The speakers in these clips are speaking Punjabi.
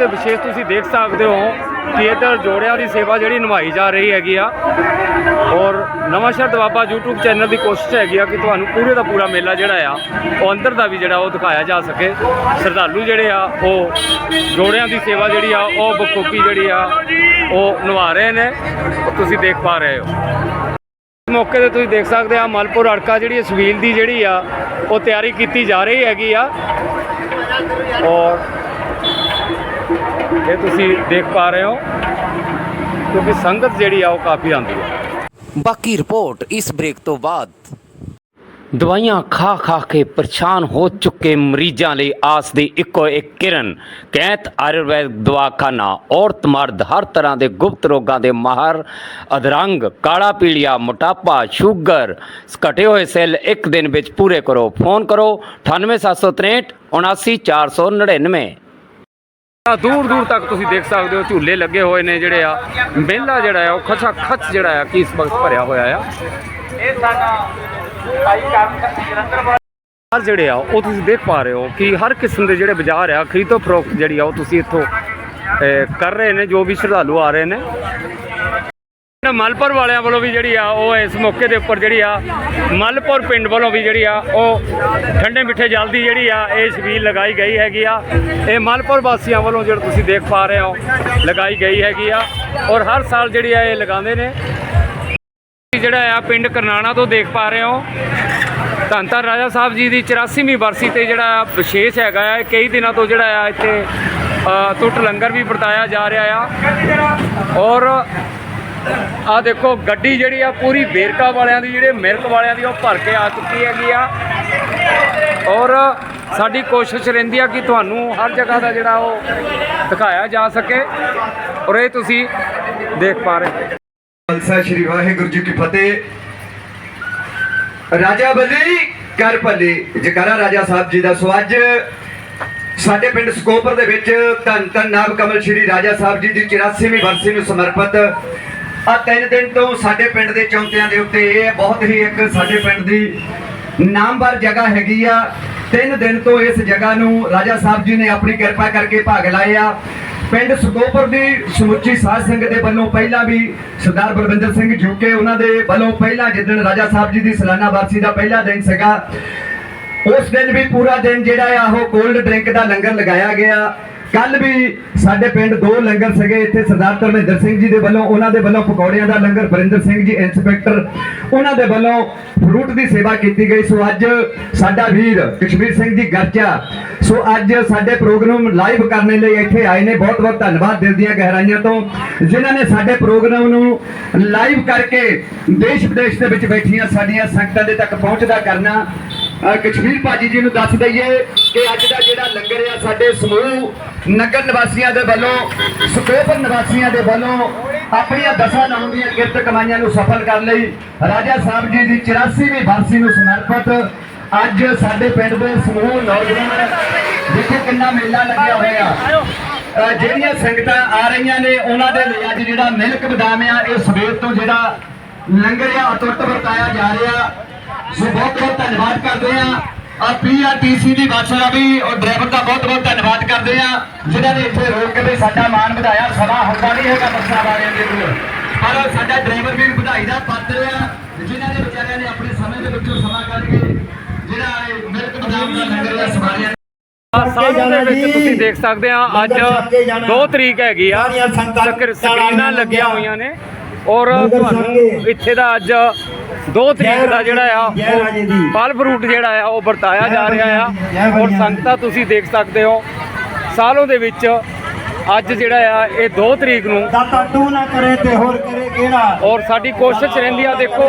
ਤੇ ਵਿਸ਼ੇਸ਼ ਤੁਸੀਂ ਦੇਖ ਸਕਦੇ ਹੋ ਕਿ ਇੱਧਰ ਜੋੜਿਆਂ ਦੀ ਸੇਵਾ ਜਿਹੜੀ ਨਿਭਾਈ ਜਾ ਰਹੀ ਹੈਗੀ ਆ। ਔਰ ਨਵਾਂ ਸ਼ਹਿਰ ਦਵਾਬਾ YouTube ਚੈਨਲ ਦੀ ਕੋਸ਼ਿਸ਼ ਹੈਗੀ ਆ ਕਿ ਤੁਹਾਨੂੰ ਪੂਰੇ ਦਾ ਪੂਰਾ ਮੇਲਾ ਜਿਹੜਾ ਆ, ਉਹ ਅੰਦਰ ਦਾ ਵੀ ਜਿਹੜਾ ਉਹ ਦਿਖਾਇਆ ਜਾ ਸਕੇ। ਸ਼ਰਧਾਲੂ ਜਿਹੜੇ ਆ, ਉਹ ਜੋੜਿਆਂ ਦੀ ਸੇਵਾ ਜਿਹੜੀ ਆ, ਉਹ ਬਖੂਬੀ ਜਿਹੜੀ ਆ, ਉਹ ਨਿਭਾ ਰਹੇ ਨੇ। ਤੁਸੀਂ ਦੇਖ ਪਾ ਰਹੇ ਹੋ। ਇਸ ਮੌਕੇ ਤੇ ਤੁਸੀਂ ਦੇਖ ਸਕਦੇ ਆ, ਮਲਪੁਰ ਅੜਕਾ ਜਿਹੜੀ ਸਵੀਲ ਦੀ ਜਿਹੜੀ ਆ, ਉਹ ਤਿਆਰੀ ਕੀਤੀ ਜਾ ਰਹੀ ਹੈਗੀ ਆ। ਔਰ ਇਹ ਤੁਸੀਂ ਦੇਖ ਪਾ ਰਹੇ ਹੋ ਕਿਉਂਕਿ ਸੰਗਤ ਜਿਹੜੀ ਆ ਉਹ ਕਾਫੀ ਆਉਂਦੀ ਹੈ ਬਾਕੀ ਰਿਪੋਰਟ ਇਸ ਬ੍ਰੇਕ ਤੋਂ ਬਾਅਦ। ਦਵਾਈਆਂ ਖਾ ਖਾ ਕੇ ਪਰੇਸ਼ਾਨ ਹੋ ਚੁੱਕੇ ਮਰੀਜ਼ਾਂ ਲਈ ਆਸ ਦੀ ਇੱਕੋ ਇੱਕ ਕਿਰਨ ਕੈਂਤ ਆਯੁਰਵੈਦ ਦਵਾਖਾਨਾ ਔਰਤ ਮਰਦ ਹਰ ਤਰ੍ਹਾਂ ਦੇ ਗੁਪਤ ਰੋਗਾਂ ਦੇ ਮਾਹਰ ਅਧਰੰਗ ਕਾਲਾ ਪੀਲੀਆ ਮੋਟਾਪਾ ਸ਼ੂਗਰ ਘਟੇ ਹੋਏ ਸੈੱਲ ਇੱਕ ਦਿਨ ਵਿੱਚ ਪੂਰੇ ਕਰੋ। ਫੋਨ ਕਰੋ 98763 79499 ਆ ਦੂਰ ਦੂਰ ਤੱਕ ਤੁਸੀਂ ਦੇਖ ਸਕਦੇ ਹੋ ਝੂਲੇ ਲੱਗੇ ਹੋਏ ਨੇ ਜਿਹੜੇ ਆ। ਮੇਲਾ ਜਿਹੜਾ ਆ ਉਹ ਖਚਾ ਖਚ ਜਿਹੜਾ ਆ ਕੀ ਇਸ ਵਕਤ ਭਰਿਆ ਹੋਇਆ ਆ। ਹਰ ਜਿਹੜੇ ਆ ਉਹ ਤੁਸੀਂ ਦੇਖ ਪਾ ਰਹੇ ਹੋ ਕਿ ਹਰ ਕਿਸਮ ਦੇ ਜਿਹੜੇ ਬਾਜ਼ਾਰ ਆ ਖਰੀਦੋ ਫਰੋਖਤ ਜਿਹੜੀ ਆ ਉਹ ਤੁਸੀਂ ਇੱਥੋਂ ਕਰ ਰਹੇ ਨੇ ਜੋ ਵੀ ਸ਼ਰਧਾਲੂ ਆ ਰਹੇ ਨਾ। ਮਲਪੁਰ ਵਾਲਿਆਂ ਵੱਲੋਂ ਵੀ ਜਿਹੜੀ ਆ, ਉਹ ਇਸ ਮੌਕੇ ਦੇ ਉੱਪਰ ਜਿਹੜੀ ਆ, ਮਲਪੁਰ ਪਿੰਡ ਵੱਲੋਂ ਵੀ ਜਿਹੜੀ ਆ, ਉਹ ਠੰਡੇ ਮਿੱਠੇ ਜਲ ਦੀ ਜਿਹੜੀ ਆ, ਇਹ ਛਬੀਲ ਲਗਾਈ ਗਈ ਹੈਗੀ ਆ। ਇਹ ਮਲਪੁਰ ਵਾਸੀਆਂ ਵੱਲੋਂ ਜਿਹੜਾ ਤੁਸੀਂ ਦੇਖ ਪਾ ਰਹੇ ਹੋ, ਲਗਾਈ ਗਈ ਹੈਗੀ ਆ ਔਰ ਹਰ ਸਾਲ ਜਿਹੜੀ ਆ, ਇਹ ਲਗਾਉਂਦੇ ਨੇ। ਜਿਹੜਾ ਆ, ਪਿੰਡ ਕਰਨਾਣਾ ਤੋਂ ਦੇਖ ਪਾ ਰਹੇ ਹੋ। ਧੰਨ ਧੰਨ ਰਾਜਾ ਸਾਹਿਬ ਜੀ ਦੀ 84ਵੀਂ ਬਰਸੀ ਤੇ ਜਿਹੜਾ ਵਿਸ਼ੇਸ਼ ਹੈਗਾ ਆ ਕਈ ਦਿਨਾਂ ਤੋਂ ਜਿਹੜਾ ਆ, ਇੱਥੇ ਟੁੱਟ ਲੰਗਰ ਵੀ ਵਰਤਾਇਆ ਜਾ ਰਿਹਾ ਆ। ਔਰ ਆ ਦੇਖੋ, ਗੱਡੀ ਜਿਹੜੀ ਆ, ਪੂਰੀ ਵੇਰਕਾ ਵਾਲਿਆਂ ਦੀ, ਜਿਹੜੇ ਮਿਲਕ ਵਾਲਿਆਂ ਦੀ, ਉਹ ਭਰ ਕੇ ਆ ਚੁੱਕੀ ਹੈਗੀ ਆ। ਔਰ ਸਾਡੀ ਕੋਸ਼ਿਸ਼ ਰਹਿੰਦੀ ਆ ਕਿ ਤੁਹਾਨੂੰ ਹਰ ਜਗ੍ਹਾ ਦਾ ਜਿਹੜਾ ਉਹ ਦਿਖਾਇਆ ਜਾ ਸਕੇ। ਔਰ ਇਹ ਤੁਸੀਂ ਦੇਖ ਪਾ ਰਹੇ ਖਾਲਸਾ ਸ਼੍ਰੀ ਵਾਹਿਗੁਰੂ ਜੀ ਕੀ ਫਤਿਹ। ਰਾਜਾ ਬੱਲੀ ਕਰ ਭਲੇ, ਜਕਾਰਾ ਰਾਜਾ ਸਾਹਿਬ ਜੀ ਦਾ ਸੋ ਅੱਜ ਸਾਡੇ ਪਿੰਡ ਸਕੋਪਰ ਦੇ ਵਿੱਚ ਧੰਨ ਧੰਨ ਨਾਮ ਕਮਲ ਸ਼੍ਰੀ ਰਾਜਾ ਸਾਹਿਬ ਜੀ ਦੀ 84ਵੀਂ ਬਰਸੀ ਨੂੰ ਸਮਰਪਿਤ ਆ ਤਿੰਨ ਦਿਨ ਤੋਂ ਸਾਡੇ ਪਿੰਡ ਦੇ ਚੌਂਤਿਆਂ ਦੇ ਉੱਤੇ ਇਹ ਬਹੁਤ ਹੀ ਇੱਕ ਸਾਡੇ ਪਿੰਡ ਦੀ ਨਾਮਵਰ ਜਗ੍ਹਾ ਹੈਗੀ ਆ। ਤਿੰਨ ਦਿਨ ਤੋਂ ਇਸ ਜਗ੍ਹਾ ਨੂੰ ਰਾਜਾ ਸਾਹਿਬ ਜੀ ਨੇ ਆਪਣੀ ਕਿਰਪਾ ਕਰਕੇ ਭਾਗ ਲਾਏ ਆ। ਪਿੰਡ ਸੁਗੋਪੁਰ ਦੀ ਸਮੁੱਚੀ ਸਾਧ ਸੰਗਤ ਦੇ ਵੱਲੋਂ ਪਹਿਲਾਂ ਵੀ ਸਰਦਾਰ ਬਲਵਿੰਦਰ ਸਿੰਘ ਜੁਕੇ ਉਹਨਾਂ ਦੇ ਵੱਲੋਂ ਪਹਿਲਾਂ ਜਿੱਦਣ ਰਾਜਾ ਸਾਹਿਬ ਜੀ ਦੀ ਸਾਲਾਨਾ ਵਰਸੀ ਦਾ ਪਹਿਲਾ ਦਿਨ ਸੀਗਾ, ਉਸ ਦਿਨ ਵੀ ਪੂਰਾ ਦਿਨ ਜਿਹੜਾ ਆ ਉਹ ਕੋਲਡ ਡਰਿੰਕ ਦਾ ਲੰਗਰ ਲਗਾਇਆ ਗਿਆ। ਕੱਲ ਵੀ ਸਾਡੇ ਪਿੰਡ ਦੋ ਲੰਗਰ ਸੀਗੇ, ਇੱਥੇ ਸਰਦਾਰ ਧਰਮਿੰਦਰ ਸਿੰਘ ਜੀ ਦੇ ਵੱਲੋਂ, ਉਹਨਾਂ ਦੇ ਵੱਲੋਂ ਪਕੌੜਿਆਂ ਦਾ ਲੰਗਰ, ਵਰਿੰਦਰ ਸਿੰਘ ਜੀ, ਇੰਸਪੈਕਟਰ, ਉਹਨਾਂ ਦੇ ਵੱਲੋਂ ਫਰੂਟ ਦੀ ਸੇਵਾ ਕੀਤੀ ਗਈ। ਸੋ ਅੱਜ ਸਾਡਾ ਵੀਰ ਕਸ਼ਮੀਰ ਸਿੰਘ ਜੀ ਗਰਚਾ ਸੋ ਅੱਜ ਸਾਡੇ ਪ੍ਰੋਗਰਾਮ ਲਾਈਵ ਕਰਨ ਲਈ ਇੱਥੇ ਆਏ ਨੇ। ਬਹੁਤ ਬਹੁਤ ਧੰਨਵਾਦ ਦਿਲ ਦੀਆਂ ਗਹਿਰਾਈਆਂ ਤੋਂ, ਜਿਨ੍ਹਾਂ ਨੇ ਸਾਡੇ ਪ੍ਰੋਗਰਾਮ ਨੂੰ ਲਾਈਵ ਕਰਕੇ ਦੇਸ਼ ਵਿਦੇਸ਼ ਦੇ ਵਿੱਚ ਬੈਠੀਆਂ ਸਾਡੀਆਂ ਸੰਗਤਾਂ ਦੇ ਤੱਕ ਪਹੁੰਚਦਾ ਕਰਨਾ। ਕਸ਼ਮੀਰ ਭਾਜੀ ਜੀ ਨੂੰ ਦੱਸ ਦਈਏ ਕਿ ਅੱਜ ਦਾ ਜਿਹੜਾ ਲੰਗਰ ਆ ਸਾਡੇ ਸਮੂਹ ਨਗਰ ਨਿਵਾਸੀਆਂ ਦੇ ਵੱਲੋਂ ਸਕੋਪਰ ਨਿਵਾਸੀਆਂ ਦੇ ਵੱਲੋਂ ਆਪਣੀਆਂ ਦਸਾਂ ਨਾਮ ਦੀਆਂ ਕਿਰਤ ਕਮਾਈਆਂ ਨੂੰ ਸਫਲ ਕਰਨ ਲਈ ਰਾਜਾ ਸਾਹਿਬ ਜੀ ਦੀ 84ਵੀਂ ਬਰਸੀ ਨੂੰ ਸਮਰਪਿਤ ਅੱਜ ਸਾਡੇ ਪਿੰਡ ਦੇ ਸਮੂਹ ਨੌਜਵਾਨ ਦੇਖੋ ਕਿੰਨਾ ਮੇਲਾ ਲੱਗਿਆ ਹੋਇਆ। ਜਿਹੜੀਆਂ ਸੰਗਤਾਂ ਆ ਰਹੀਆਂ ਨੇ, ਉਹਨਾਂ ਦੇ ਲਈ ਅੱਜ ਜਿਹੜਾ ਮਿਲਕ ਬਦਾਮ ਆ, ਇਹ ਸਵੇਰ ਤੋਂ ਜਿਹੜਾ ਲੰਗਰ ਆ ਅਟੁੱਟ ਵਰਤਾਇਆ ਜਾ ਰਿਹਾ। ਸੋ ਬਹੁਤ ਬਹੁਤ ਧੰਨਵਾਦ ਕਰਦੇ ਆ ਆ ਪੀਆਰਟੀਸੀ ਦੀ ਬੱਸ ਦਾ ਵੀ ਔਰ ਡਰਾਈਵਰ ਦਾ ਬਹੁਤ ਬਹੁਤ ਧੰਨਵਾਦ ਕਰਦੇ ਆ ਜਿਨ੍ਹਾਂ ਨੇ ਇੱਥੇ ਰੋਕ ਕੇ ਸਾਡਾ ਮਾਣ ਵਧਾਇਆ। ਸਮਾਂ ਹੁੰਦਾ ਨਹੀਂ ਹੈਗਾ ਬੱਸਾਂ ਵਾਲਿਆਂ ਦੇ ਕੋਲ। ਪਰ ਸਾਡਾ ਡਰਾਈਵਰ ਵੀ ਵਧਾਈ ਦਾ ਪਾਤਰ ਆ ਜਿਨ੍ਹਾਂ ਨੇ ਵਿਚਾਰਿਆਂ ਨੇ ਆਪਣੇ ਸਮੇਂ ਦੇ ਵਿੱਚੋਂ ਸਮਾਂ ਕੱਢ ਕੇ ਜਿਹੜਾ ਇਹ ਮਿਲਕ ਬਦਾਮ ਦਾ ਲੰਗਰ ਦਾ ਸਵਾਰਿਆ ਆ ਸਾਲ ਦੇ ਵਿੱਚ ਤੁਸੀਂ ਦੇਖ ਸਕਦੇ ਆ ਅੱਜ 2 ਤਰੀਕ ਹੈਗੀ ਆ। ਸਕਰ- ਸਕਰੀਨਾਂ ਲੱਗੀਆਂ ਹੋਈਆਂ ਨੇ। ਔਰ ਤੁਹਾਨੂੰ ਇੱਥੇ ਦਾ ਅੱਜ 2 ਤਰੀਕ ਦਾ ਜਿਹੜਾ ਆ ਉਹ ਫਲ ਫਰੂਟ ਜਿਹੜਾ ਆ ਉਹ ਵਰਤਾਇਆ ਜਾ ਰਿਹਾ ਆ। ਔਰ ਸੰਗਤਾਂ ਤੁਸੀਂ ਦੇਖ ਸਕਦੇ ਹੋ ਸਾਲੋਂ ਦੇ ਵਿੱਚ ਅੱਜ ਜਿਹੜਾ ਆ ਇਹ 2 ਤਰੀਕ ਨੂੰ ਦਾਤਾ ਤੂੰ ਨਾ ਕਰੇ ਤੇ ਹੋਰ ਕਰੇ ਕਿਹੜਾ? ਔਰ ਸਾਡੀ ਕੋਸ਼ਿਸ਼ ਰਹਿੰਦੀ ਆ ਦੇਖੋ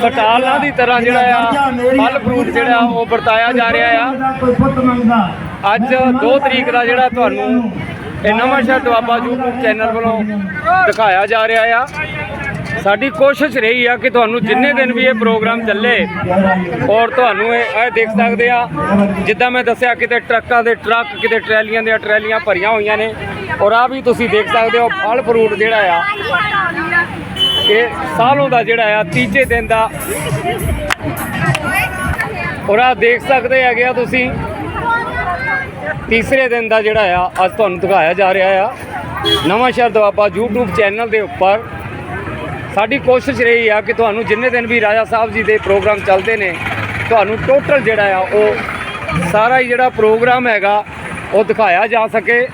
ਸਟਾਲਾਂ ਦੀ ਤਰ੍ਹਾਂ ਜਿਹੜਾ ਆ ਫਲ ਫਰੂਟ ਜਿਹੜਾ ਉਹ ਵਰਤਾਇਆ ਜਾ ਰਿਹਾ ਆ। ਅੱਜ 2 ਤਰੀਕ ਦਾ ਜਿਹੜਾ ਤੁਹਾਨੂੰ ਇਹ ਨਵਾਂ ਸ਼ਹਿਰ ਦੁਆਬਾ YouTube ਚੈਨਲ ਵੱਲੋਂ ਦਿਖਾਇਆ ਜਾ ਰਿਹਾ ਆ। ਸਾਡੀ ਕੋਸ਼ਿਸ਼ ਰਹੀ ਆ ਕਿ ਤੁਹਾਨੂੰ ਜਿੰਨੇ ਦਿਨ ਵੀ ਇਹ ਪ੍ਰੋਗਰਾਮ ਚੱਲੇ, ਔਰ ਤੁਹਾਨੂੰ ਇਹ ਇਹ ਦੇਖ ਸਕਦੇ ਆ, ਜਿੱਦਾਂ ਮੈਂ ਦੱਸਿਆ, ਕਿਤੇ ਟਰੱਕਾਂ ਦੇ ਟਰੱਕ, ਕਿਤੇ ਟਰੈਲੀਆਂ ਦੀਆਂ ਟਰੈਲੀਆਂ ਭਰੀਆਂ ਹੋਈਆਂ ਨੇ, ਔਰ ਆ ਵੀ ਤੁਸੀਂ ਦੇਖ ਸਕਦੇ ਹੋ, ਫਲ ਫਰੂਟ ਜਿਹੜਾ ਆ, ਇਹ ਸਾਲੋਂ ਦਾ ਜਿਹੜਾ ਆ, ਤੀਜੇ ਦਿਨ ਦਾ। ਔਰ ਆ ਦੇਖ ਸਕਦੇ ਹੈਗੇ ਆ ਤੁਸੀਂ, ਤੀਸਰੇ ਦਿਨ ਦਾ ਜਿਹੜਾ ਆ, ਅੱਜ ਤੁਹਾਨੂੰ ਦਿਖਾਇਆ ਜਾ ਰਿਹਾ ਆ। ਨਵਾਂ ਸ਼ਹਿਰ ਦੁਆਬਾ YouTube ਚੈਨਲ ਦੇ ਉੱਪਰ ਸਾਡੀ ਕੋਸ਼ਿਸ਼ ਰਹੀ ਆ ਕਿ ਤੁਹਾਨੂੰ ਜਿੰਨੇ ਦਿਨ ਵੀ ਰਾਜਾ ਸਾਹਿਬ ਜੀ ਦੇ ਪ੍ਰੋਗਰਾਮ ਚੱਲਦੇ ਨੇ, ਤੁਹਾਨੂੰ ਟੋਟਲ ਜਿਹੜਾ ਆ ਉਹ ਸਾਰਾ ਹੀ ਜਿਹੜਾ ਪ੍ਰੋਗਰਾਮ ਹੈਗਾ, ਉਹ ਦਿਖਾਇਆ ਜਾ ਸਕੇ।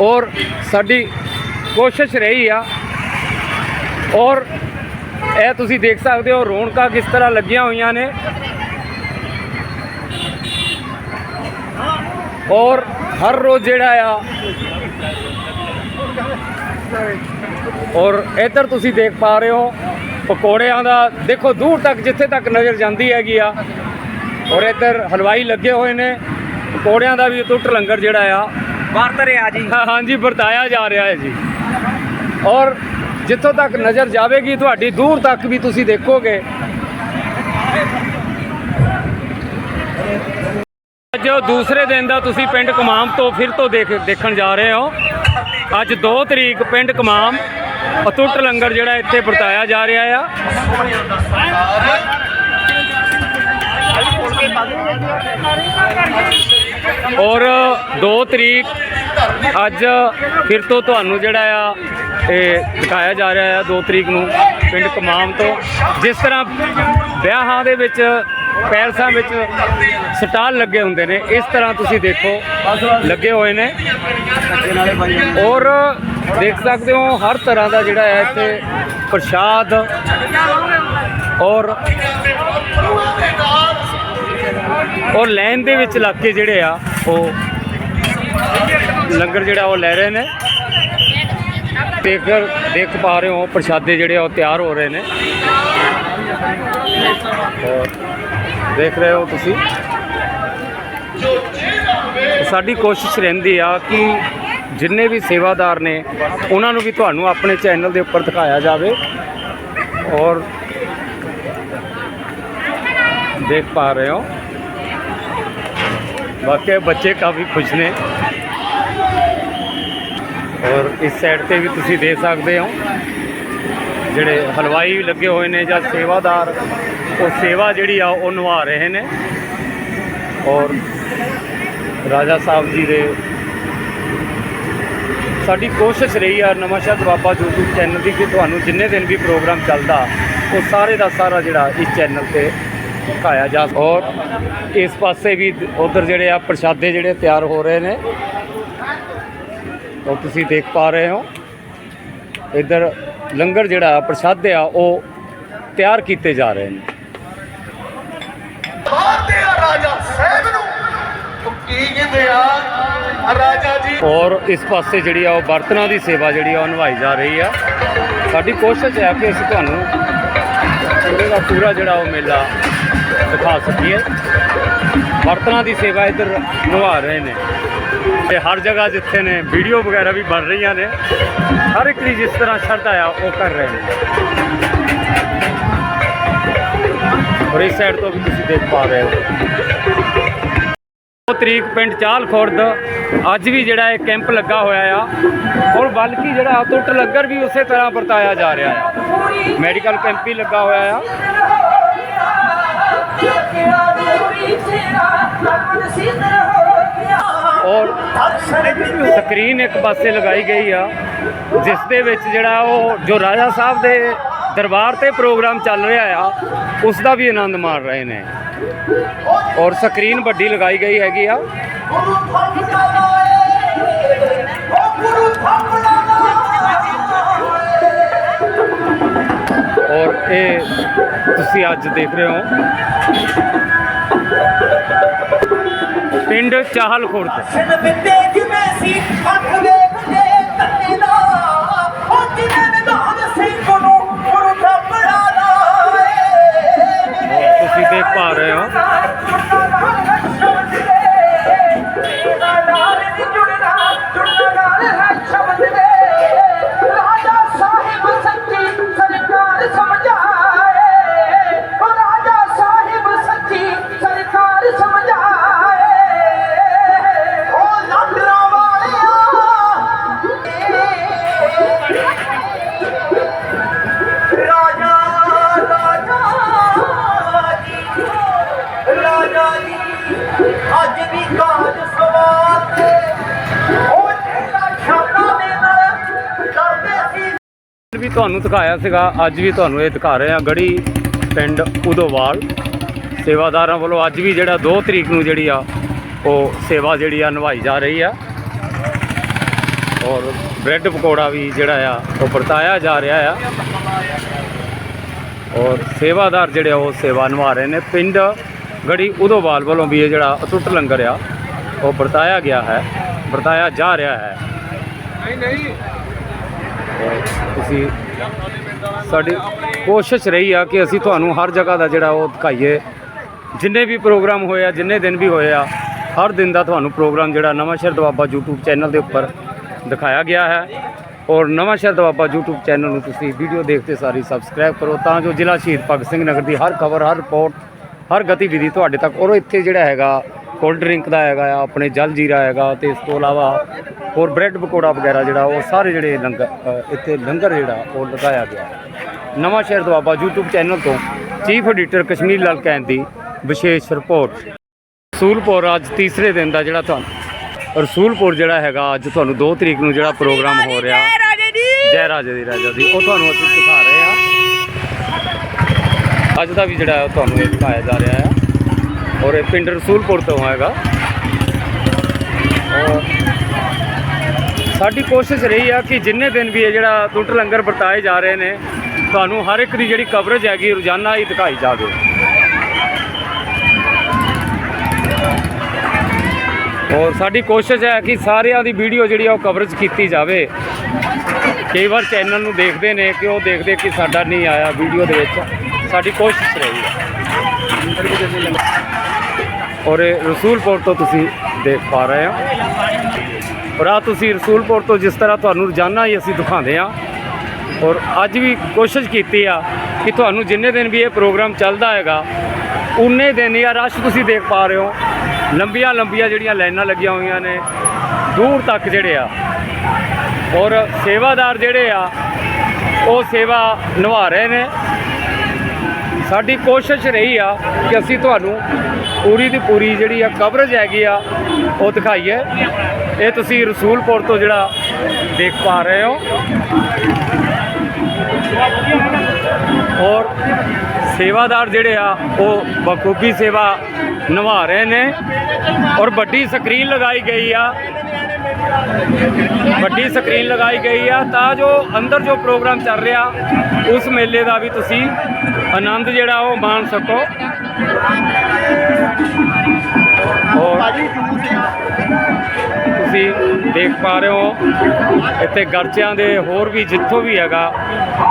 ਔਰ ਸਾਡੀ ਕੋਸ਼ਿਸ਼ ਰਹੀ ਆ। ਔਰ ਇਹ ਤੁਸੀਂ ਦੇਖ ਸਕਦੇ ਹੋ, ਰੌਣਕਾਂ ਕਿਸ ਤਰ੍ਹਾਂ ਲੱਗੀਆਂ ਹੋਈਆਂ ਨੇ। ਔਰ ਹਰ ਰੋਜ਼ ਜਿਹੜਾ ਆ ਔਰ ਇੱਧਰ ਤੁਸੀਂ ਦੇਖ ਪਾ ਰਹੇ ਹੋ ਪਕੌੜਿਆਂ ਦਾ ਦੇਖੋ ਦੂਰ ਤੱਕ ਜਿੱਥੇ ਤੱਕ ਨਜ਼ਰ ਜਾਂਦੀ ਹੈਗੀ ਆ ਔਰ ਇੱਧਰ ਹਲਵਾਈ ਲੱਗੇ ਹੋਏ ਨੇ ਪਕੌੜਿਆਂ ਦਾ ਵੀ ਟੁੱਟ ਲੰਗਰ ਜਿਹੜਾ ਆ। ਵਰਤ ਰਿਹਾ ਜੀ। ਹਾਂਜੀ ਵਰਤਾਇਆ ਜਾ ਰਿਹਾ ਹੈ ਜੀ। ਔਰ ਜਿੱਥੋਂ ਤੱਕ ਨਜ਼ਰ ਜਾਵੇਗੀ ਤੁਹਾਡੀ ਦੂਰ ਤੱਕ ਵੀ ਤੁਸੀਂ ਦੇਖੋਗੇ। ਅੱਜ ਦੂਸਰੇ ਦਿਨ ਦਾ ਤੁਸੀਂ ਪਿੰਡ ਕਮਾਮ ਤੋਂ ਫਿਰ ਤੋਂ ਦੇਖ ਦੇਖਣ ਜਾ ਰਹੇ ਹੋ। ਅੱਜ 2 ਤਰੀਕ ਪਿੰਡ ਕਮਾਮ ਅਤੁੱਟ ਲੰਗਰ ਜਿਹੜਾ ਇੱਥੇ ਵਰਤਾਇਆ ਜਾ ਰਿਹਾ ਆ। ਔਰ 2 ਤਰੀਕ ਅੱਜ ਫਿਰ ਤੋਂ ਤੁਹਾਨੂੰ ਜਿਹੜਾ ਆ, ਇਹ ਦਿਖਾਇਆ ਜਾ ਰਿਹਾ ਆ 2 ਤਰੀਕ ਨੂੰ ਪਿੰਡ ਕਮਾਮ ਤੋਂ। ਜਿਸ ਤਰ੍ਹਾਂ ਵਿਆਹਾਂ ਦੇ ਵਿੱਚ, ਪੈਲਸਾਂ ਵਿੱਚ ਸਟਾਲ ਲੱਗੇ ਹੁੰਦੇ ਨੇ, ਇਸ ਤਰ੍ਹਾਂ ਤੁਸੀਂ ਦੇਖੋ, ਲੱਗੇ ਹੋਏ ਨੇ। ਔਰ ਦੇਖ ਸਕਦੇ ਹੋ, ਹਰ ਤਰ੍ਹਾਂ ਦਾ ਜਿਹੜਾ ਹੈ ਇੱਥੇ ਪ੍ਰਸ਼ਾਦ ਔਰ ਔਰ ਲਾਈਨ ਦੇ ਵਿੱਚ ਲੱਗ ਕੇ ਜਿਹੜੇ ਆ, ਉਹ ਲੰਗਰ ਜਿਹੜਾ ਉਹ ਲੈ ਰਹੇ ਨੇ। ਦੇਖ ਦੇਖ ਪਾ ਰਹੇ ਹੋ, ਪ੍ਰਸ਼ਾਦੇ ਜਿਹੜੇ ਆ ਉਹ ਤਿਆਰ ਹੋ ਰਹੇ ਨੇ। ਔਰ ਦੇਖ ਰਹੇ ਹੋ ਤੁਸੀਂ। ਸਾਡੀ ਕੋਸ਼ਿਸ਼ ਰਹਿੰਦੀ ਆ ਕਿ ਜਿੰਨੇ ਵੀ ਸੇਵਾਦਾਰ ਨੇ, ਉਹਨਾਂ ਨੂੰ ਵੀ ਤੁਹਾਨੂੰ ਆਪਣੇ ਚੈਨਲ ਦੇ ਉੱਪਰ ਦਿਖਾਇਆ ਜਾਵੇ ਔਰ ਦੇਖ ਪਾ ਰਹੇ ਹੋ। ਵਾਕਿਆ ਬੱਚੇ ਕਾਫੀ ਖੁਸ਼ ਨੇ। ਔਰ ਇਸ ਸਾਈਡ ਤੇ ਵੀ ਤੁਸੀਂ ਦੇਖ ਸਕਦੇ ਹੋ। ਜਿਹੜੇ ਹਲਵਾਈ ਲੱਗੇ ਹੋਏ ਨੇ ਜਾਂ ਸੇਵਾਦਾਰ, ਉਹ ਸੇਵਾ ਜਿਹੜੀ ਆ, ਉਹ ਨਿਭਾ ਰਹੇ ਨੇ। ਔਰ ਰਾਜਾ ਸਾਹਿਬ ਜੀ ਦੇ ਸਾਡੀ ਕੋਸ਼ਿਸ਼ ਰਹੀ ਆ ਨਵਾਂਸ਼ਹਿਰ ਬਾਬਾ YouTube ਚੈਨਲ ਦੀ ਕਿ ਤੁਹਾਨੂੰ ਜਿੰਨੇ ਦਿਨ ਵੀ ਪ੍ਰੋਗਰਾਮ ਚੱਲਦਾ, ਉਹ ਸਾਰੇ ਦਾ ਸਾਰਾ ਜਿਹੜਾ ਇਸ ਚੈਨਲ ਤੇ ਦਿਖਾਇਆ ਜਾ ਔਰ ਇਸ ਪਾਸੇ ਵੀ ਉਧਰ ਜਿਹੜੇ ਆ ਪ੍ਰਸ਼ਾਦੇ ਜਿਹੜੇ ਤਿਆਰ ਹੋ ਰਹੇ ਨੇ, ਉਹ ਤੁਸੀਂ ਦੇਖ ਪਾ ਰਹੇ ਹੋ। ਇੱਧਰ ਲੰਗਰ ਜਿਹੜਾ ਪ੍ਰਸ਼ਾਦੇ ਆ, ਉਹ ਤਿਆਰ ਕੀਤੇ ਜਾ ਰਹੇ ਨੇ। ਭਾਰਤੀ ਰਾਜਾ ਸਾਹਿਬ ਨੂੰ ਕੀ ਕਹਿੰਦੇ ਆ? ਰਾਜਾ ਜੀ। ਔਰ ਇਸ ਪਾਸੇ ਜਿਹੜੀ ਆ ਉਹ ਬਰਤਨਾਂ ਦੀ ਸੇਵਾ ਜਿਹੜੀ ਆ ਉਹ ਨਿਭਾਈ ਜਾ ਰਹੀ ਆ। ਸਾਡੀ ਕੋਸ਼ਿਸ਼ ਹੈ ਕਿ ਅਸੀਂ ਤੁਹਾਨੂੰ ਪੂਰੇ ਦਾ ਪੂਰਾ ਜਿਹੜਾ ਉਹ ਮੇਲਾ ਦਿਖਾ ਸਕੀਏ। ਬਰਤਨਾਂ ਦੀ ਸੇਵਾ ਇੱਧਰ ਨਿਭਾ ਰਹੇ ਨੇ। ਤੇ ਹਰ ਜਗ੍ਹਾ ਜਿੱਥੇ ਨੇ ਵੀਡੀਓ ਵਗੈਰਾ ਵੀ ਬਣ ਰਹੀਆਂ ਨੇ। ਹਰ ਇੱਕ ਦੀ ਜਿਸ ਤਰ੍ਹਾਂ ਸ਼ਰਧਾ ਆ, ਉਹ ਕਰ ਰਹੇ ਨੇ। ਔਰ ਇਸ ਸਾਈਡ ਤੋਂ ਵੀ ਤੁਸੀਂ ਦੇਖ ਪਾ ਰਹੇ ਹੋ। ਉਹ ਤਰੀਕ ਪਿੰਡ ਚਾਲ ਖੁਰਦ ਅੱਜ ਵੀ ਜਿਹੜਾ ਇਹ ਕੈਂਪ ਲੱਗਾ ਹੋਇਆ ਆ ਔਰ ਬਲਕਿ ਜਿਹੜਾ ਟੁੱਟ ਲੰਗਰ ਵੀ ਉਸੇ ਤਰ੍ਹਾਂ ਵਰਤਾਇਆ ਜਾ ਰਿਹਾ ਆ। ਮੈਡੀਕਲ ਕੈਂਪ ਵੀ ਲੱਗਾ ਹੋਇਆ ਆ। ਔਰ ਸਕਰੀਨ ਇੱਕ ਪਾਸੇ ਲਗਾਈ ਗਈ ਆ, ਜਿਸ ਦੇ ਵਿੱਚ ਜਿਹੜਾ ਉਹ ਜੋ ਰਾਜਾ ਸਾਹਿਬ ਦੇ ਦਰਬਾਰ ਤੇ ਪ੍ਰੋਗਰਾਮ ਚੱਲ ਰਿਹਾ ਆ, ਉਸ ਦਾ ਵੀ ਆਨੰਦ ਮਾਣ ਰਹੇ ਨੇ। ਔਰ ਸਕਰੀਨ ਵੱਡੀ ਲਗਾਈ ਗਈ ਹੈਗੀ ਆ ਗੁਰੂ ਥੰਮਦਾ ਏ ਉਹ ਗੁਰੂ ਥੰਮਦਾ ਔਰ ਇਹ ਤੁਸੀਂ ਅੱਜ ਦੇਖ ਰਹੇ ਹੋ ਪਿੰਡ ਚਾਹਲ ਖੁਰਦ ਤੁਹਾਨੂੰ ਦਿਖਾਇਆ ਸੀਗਾ ਅੱਜ ਵੀ ਤੁਹਾਨੂੰ ਇਹ ਦਿਖਾ ਰਹੇ ਹਾਂ। ਗੜੀ ਪਿੰਡ ਉਦੋਵਾਲ। ਸੇਵਾਦਾਰਾਂ ਵੱਲੋਂ ਅੱਜ ਵੀ ਜਿਹੜਾ 2 ਤਰੀਕ ਨੂੰ ਜਿਹੜੀ ਆ ਉਹ ਸੇਵਾ ਜਿਹੜੀ ਆ ਨਿਭਾਈ ਜਾ ਰਹੀ ਆ। ਔਰ ਬ੍ਰੈਡ ਪਕੌੜਾ ਵੀ ਜਿਹੜਾ ਆ ਉਹ ਵਰਤਾਇਆ ਜਾ ਰਿਹਾ ਆ। ਔਰ ਸੇਵਾਦਾਰ ਜਿਹੜੇ ਆ ਉਹ ਸੇਵਾ ਨਿਭਾ ਰਹੇ ਨੇ। ਪਿੰਡ ਗੜੀ ਉਦੋਵਾਲ ਵੱਲੋਂ ਵੀ ਇਹ ਜਿਹੜਾ ਅਟੁੱਟ ਲੰਗਰ ਆ ਉਹ ਵਰਤਾਇਆ ਗਿਆ ਹੈ ਵਰਤਾਇਆ ਜਾ ਰਿਹਾ ਹੈ। ਔਰ ਤੁਸੀਂ ਸਾਡੀ ਕੋਸ਼ਿਸ਼ ਰਹੀ ਆ ਕਿ ਅਸੀਂ ਤੁਹਾਨੂੰ ਹਰ ਜਗ੍ਹਾ ਦਾ ਜਿਹੜਾ ਉਹ ਦਿਖਾਈਏ। ਜਿੰਨੇ ਵੀ ਪ੍ਰੋਗਰਾਮ ਹੋਏ ਆ, ਜਿੰਨੇ ਦਿਨ ਵੀ ਹੋਏ ਆ, ਹਰ ਦਿਨ ਦਾ ਤੁਹਾਨੂੰ ਪ੍ਰੋਗਰਾਮ ਜਿਹੜਾ ਨਵਾਂ ਸ਼ਹਿਰ ਦਵਾਬਾ YouTube ਚੈਨਲ ਦੇ ਉੱਪਰ ਦਿਖਾਇਆ ਗਿਆ ਹੈ। ਔਰ ਨਵਾਂ ਸ਼ਹਿਰ ਦਵਾਬਾ YouTube ਚੈਨਲ ਨੂੰ ਤੁਸੀਂ ਵੀਡੀਓ ਦੇਖਦੇ ਸਾਰੀ ਸਬਸਕ੍ਰਾਈਬ ਕਰੋ, ਤਾਂ ਜੋ ਜ਼ਿਲ੍ਹਾ ਸ਼ਹੀਦ ਭਗਤ ਸਿੰਘ ਨਗਰ ਦੀ ਹਰ ਖਬਰ, ਹਰ ਰਿਪੋਰਟ ਹਰ ਗਤੀਵਿਧੀ ਤੁਹਾਡੇ ਤੱਕ। ਔਰ ਇੱਥੇ ਜਿਹੜਾ ਹੈਗਾ ਕੋਲਡ ਡਰਿੰਕ ਦਾ ਹੈਗਾ ਆ ਆਪਣੇ ਜਲ ਜੀਰਾ ਹੈਗਾ ਤੇ ਇਸ ਤੋਂ ਇਲਾਵਾ ਹੋਰ ਬ੍ਰੈਡ ਪਕੌੜਾ ਵਗੈਰਾ ਜਿਹੜਾ ਉਹ ਸਾਰੇ ਜਿਹੜੇ ਲੰਗਰ ਇੱਥੇ ਲੰਗਰ ਜਿਹੜਾ ਉਹ ਲਗਾਇਆ ਗਿਆ ਨਵਾਂ ਸ਼ਹਿਰ ਦਵਾਬਾ YouTube ਚੈਨਲ ਤੋਂ ਚੀਫ ਐਡੀਟਰ ਕਸ਼ਮੀਰ ਲਾਲ ਕੈਂਦ ਦੀ ਵਿਸ਼ੇਸ਼ ਰਿਪੋਰਟ ਰਸੂਲਪੁਰ ਅੱਜ ਤੀਸਰੇ ਦਿਨ ਦਾ ਜਿਹੜਾ ਤੁਹਾਨੂੰ ਰਸੂਲਪੁਰ ਜਿਹੜਾ ਹੈਗਾ ਅੱਜ ਤੁਹਾਨੂੰ 2 ਤਰੀਕ ਨੂੰ ਜਿਹੜਾ ਪ੍ਰੋਗਰਾਮ ਹੋ ਰਿਹਾ। ਜੈ ਰਾਜੇ ਦੀ। ਰਾਜਾ ਦੀ ਉਹ ਤੁਹਾਨੂੰ ਅਸੀਂ ਦਿਖਾ ਰਹੇ ਆ ਅੱਜ ਦਾ ਵੀ ਜਿਹੜਾ ਤੁਹਾਨੂੰ ਦਿਖਾਇਆ ਜਾ ਰਿਹਾ ਹੈ। ਔਰ ਇਹ ਪਿੰਡ ਰਸੂਲਪੁਰ ਤੋਂ ਹੈਗਾ ਔਰ ਸਾਡੀ ਕੋਸ਼ਿਸ਼ ਰਹੀ ਆ ਕਿ ਜਿੰਨੇ ਦਿਨ ਵੀ ਇਹ ਜਿਹੜਾ ਟੁੱਟ ਲੰਗਰ ਵਰਤਾਏ ਜਾ ਰਹੇ ਨੇ ਤੁਹਾਨੂੰ ਹਰ ਇੱਕ ਦੀ ਜਿਹੜੀ ਕਵਰੇਜ ਹੈਗੀ ਰੋਜ਼ਾਨਾ ਹੀ ਦਿਖਾਈ ਜਾਵੇ ਔਰ ਸਾਡੀ ਕੋਸ਼ਿਸ਼ ਹੈ ਕਿ ਸਾਰਿਆਂ ਦੀ ਵੀਡੀਓ ਜਿਹੜੀ ਆ ਉਹ ਕਵਰੇਜ ਕੀਤੀ ਜਾਵੇ ਕਈ ਵਾਰ ਚੈਨਲ ਨੂੰ ਦੇਖਦੇ ਨੇ ਕਿ ਉਹ ਦੇਖਦੇ ਕਿ ਸਾਡਾ ਨਹੀਂ ਆਇਆ ਵੀਡੀਓ ਦੇ ਵਿੱਚ ਸਾਡੀ ਕੋਸ਼ਿਸ਼ ਰਹੀ ਹੈ ਔਰ ਇਹ ਰਸੂਲਪੁਰ ਤੋਂ ਤੁਸੀਂ ਦੇਖ ਪਾ ਰਹੇ ਹੋ। ਔਰ ਆ ਤੁਸੀਂ ਰਸੂਲਪੁਰ ਤੋਂ ਜਿਸ ਤਰ੍ਹਾਂ ਤੁਹਾਨੂੰ ਰੋਜ਼ਾਨਾ ਹੀ ਅਸੀਂ ਦਿਖਾਉਂਦੇ ਆ ਔਰ ਅੱਜ ਵੀ ਕੋਸ਼ਿਸ਼ ਕੀਤੀ ਆ ਕਿ ਤੁਹਾਨੂੰ ਜਿੰਨੇ ਦਿਨ ਵੀ ਇਹ ਪ੍ਰੋਗਰਾਮ ਚੱਲਦਾ ਹੈਗਾ, ਉਨੇ ਦਿਨ ਹੀ ਰਸ਼ ਤੁਸੀਂ ਦੇਖ ਪਾ ਰਹੇ ਹੋ। ਲੰਬੀਆਂ ਲੰਬੀਆਂ ਜਿਹੜੀਆਂ ਲਾਈਨਾਂ ਲੱਗੀਆਂ ਹੋਈਆਂ ਨੇ, ਦੂਰ ਤੱਕ ਜਿਹੜੇ ਆ। ਔਰ ਸੇਵਾਦਾਰ ਜਿਹੜੇ ਆ, ਉਹ ਸੇਵਾ ਨਿਭਾ ਰਹੇ ਨੇ। ਸਾਡੀ ਕੋਸ਼ਿਸ਼ ਰਹੀ ਆ ਕਿ ਅਸੀਂ ਤੁਹਾਨੂੰ ਪੂਰੀ ਦੀ ਪੂਰੀ ਜਿਹੜੀ ਆ ਕਵਰੇਜ ਹੈਗੀ ਆ, ਉਹ ਦਿਖਾਈਏ। ਇਹ ਤੁਸੀਂ ਰਸੂਲਪੁਰ ਤੋਂ ਜਿਹੜਾ ਦੇਖ ਪਾ ਰਹੇ ਹੋ। ਔਰ ਸੇਵਾਦਾਰ ਜਿਹੜੇ ਆ, ਉਹ ਬਖੂਬੀ ਸੇਵਾ ਨਿਭਾ ਰਹੇ ਨੇ। ਔਰ ਵੱਡੀ ਸਕਰੀਨ ਲਗਾਈ ਗਈ ਆ। ਵੱਡੀ ਸਕਰੀਨ ਲਗਾਈ ਗਈ ਆ। ਤਾਂ ਜੋ ਅੰਦਰ ਜੋ ਪ੍ਰੋਗਰਾਮ ਚੱਲ ਰਿਹਾ, ਉਸ ਮੇਲੇ ਦਾ ਵੀ ਤੁਸੀਂ ਆਨੰਦ ਜਿਹੜਾ ਉਹ ਮਾਣ ਸਕੋ। ਔਰ ਤੁਸੀਂ ਦੇਖ ਪਾ ਰਹੇ ਹੋ, ਇੱਥੇ ਗਰਚਿਆਂ ਦੇ ਹੋਰ ਵੀ ਜਿੱਥੋਂ ਵੀ ਹੈਗਾ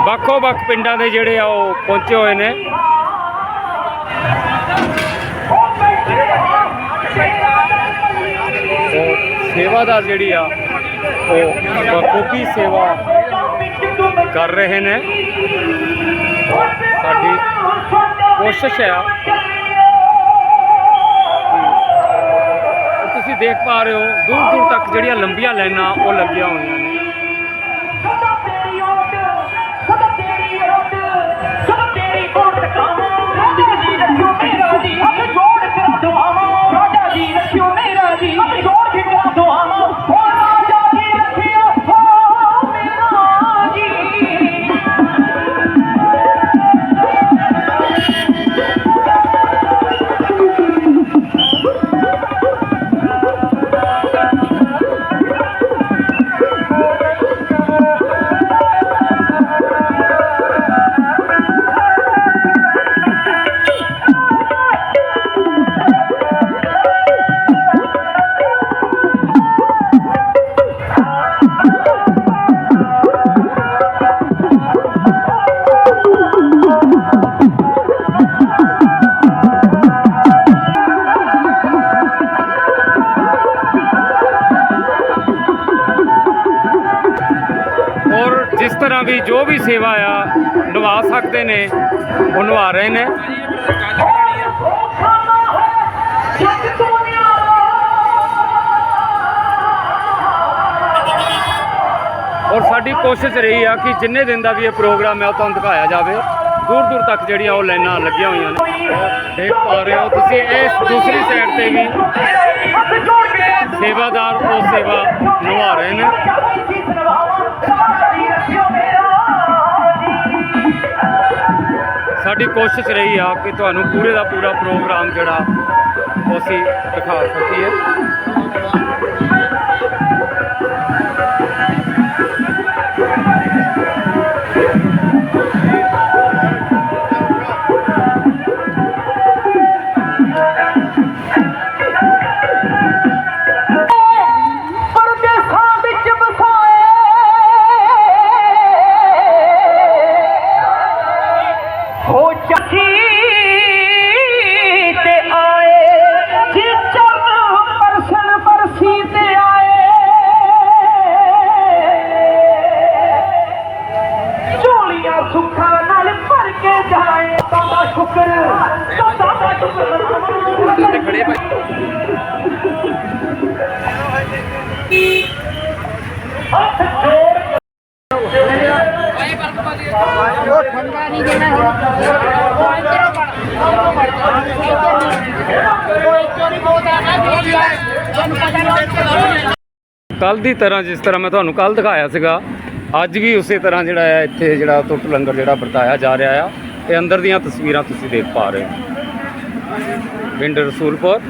ਵੱਖੋ ਵੱਖ ਪਿੰਡਾਂ ਦੇ ਜਿਹੜੇ ਆ ਉਹ ਪਹੁੰਚੇ ਹੋਏ ਨੇ। ਸੇਵਾਦਾਰ ਜਿਹੜੀ ਆ, ਉਹ ਬਖੂਬੀ ਸੇਵਾ ਕਰ ਰਹੇ ਨੇ। ਸਾਡੀ ਕੋਸ਼ਿਸ਼ ਹੈ ਤੁਸੀਂ ਦੇਖ ਪਾ ਰਹੇ ਹੋ ਦੂਰ ਦੂਰ ਤੱਕ ਜਿਹੜੀਆਂ ਲੰਬੀਆਂ ਲਾਈਨਾਂ ਉਹ ਲੱਗੀਆਂ ਹੋਈਆਂ ਵੀ ਜੋ ਵੀ ਸੇਵਾ ਆ, ਨਿਭਾ ਸਕਦੇ ਨੇ, ਉਹ ਨਿਭਾ ਰਹੇ ਨੇ। ਔਰ ਸਾਡੀ ਕੋਸ਼ਿਸ਼ ਰਹੀ ਆ ਕਿ ਜਿੰਨੇ ਦਿਨ ਦਾ ਵੀ ਇਹ ਪ੍ਰੋਗਰਾਮ ਹੈ ਉਹ ਤੁਹਾਨੂੰ ਦਿਖਾਇਆ ਜਾਵੇ। ਦੂਰ ਦੂਰ ਤੱਕ ਜਿਹੜੀਆਂ ਉਹ ਲਾਈਨਾਂ ਲੱਗੀਆਂ ਹੋਈਆਂ ਨੇ। ਔਰ ਦੇਖ ਪਾ ਰਹੇ ਹੋ ਤੁਸੀਂ ਇਸ ਦੂਸਰੀ ਸਾਈਡ ਤੇ ਵੀ ਸੇਵਾਦਾਰ ਉਹ ਸੇਵਾ ਨਿਭਾ ਰਹੇ ਨੇ। ਕੋਸ਼ਿਸ਼ ਰਹੀ ਆ ਕਿ ਤੁਹਾਨੂੰ ਪੂਰੇ ਦਾ ਪੂਰਾ ਪ੍ਰੋਗਰਾਮ ਜਿਹੜਾ ਉਹ ਅਸੀਂ ਦਿਖਾ ਸਕੀਏ। ਹੱਥ ਜੋੜ ਕੱਲ ਦੀ ਤਰ੍ਹਾਂ ਜਿਸ ਤਰ੍ਹਾਂ ਮੈਂ ਤੁਹਾਨੂੰ ਕੱਲ ਦਿਖਾਇਆ ਸੀਗਾ, ਅੱਜ ਵੀ ਉਸੇ ਤਰ੍ਹਾਂ ਜਿਹੜਾ ਆ ਇੱਥੇ ਜਿਹੜਾ ਟੁੱਟ ਲੰਗਰ ਜਿਹੜਾ ਵਰਤਾਇਆ ਜਾ ਰਿਹਾ ਆ ਇਹ ਅੰਦਰ ਦੀਆਂ ਤਸਵੀਰਾਂ ਤੁਸੀਂ ਦੇਖ ਪਾ ਰਹੇ ਹੋ। ਪਿੰਡ ਰਸੂਲਪੁਰ।